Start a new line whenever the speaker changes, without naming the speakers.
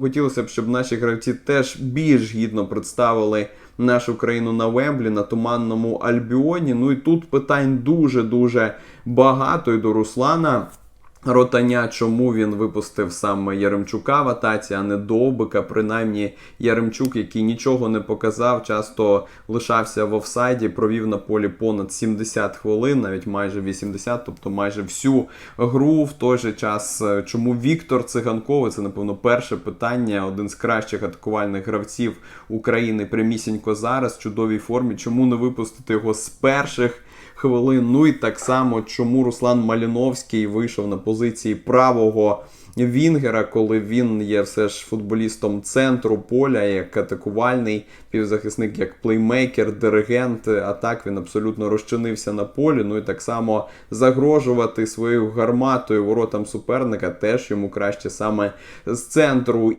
Хотілося б, щоб наші гравці теж більш гідно представили нашу країну на Вемблі, на туманному Альбіоні. Ну і тут питань дуже дуже багато і до Руслана. Ротаня, чому він випустив саме Яремчука в атаці, а не Довбика. Принаймні, Яремчук, який нічого не показав, часто лишався в офсайді, провів на полі понад 70 хвилин, навіть майже 80, тобто майже всю гру. В той же час, чому Віктор Циганковий, це напевно перше питання, один з кращих атакувальних гравців України прямісінько зараз, в чудовій формі. Чому не випустити його з перших? Хвилин. Ну і так само, чому Руслан Маліновський вийшов на позиції правого Вінгера, коли він є все ж футболістом центру поля, як атакувальний півзахисник, як плеймейкер, диригент. А так він абсолютно розчинився на полі. Ну і так само загрожувати своєю гарматою воротам суперника теж йому краще саме з центру.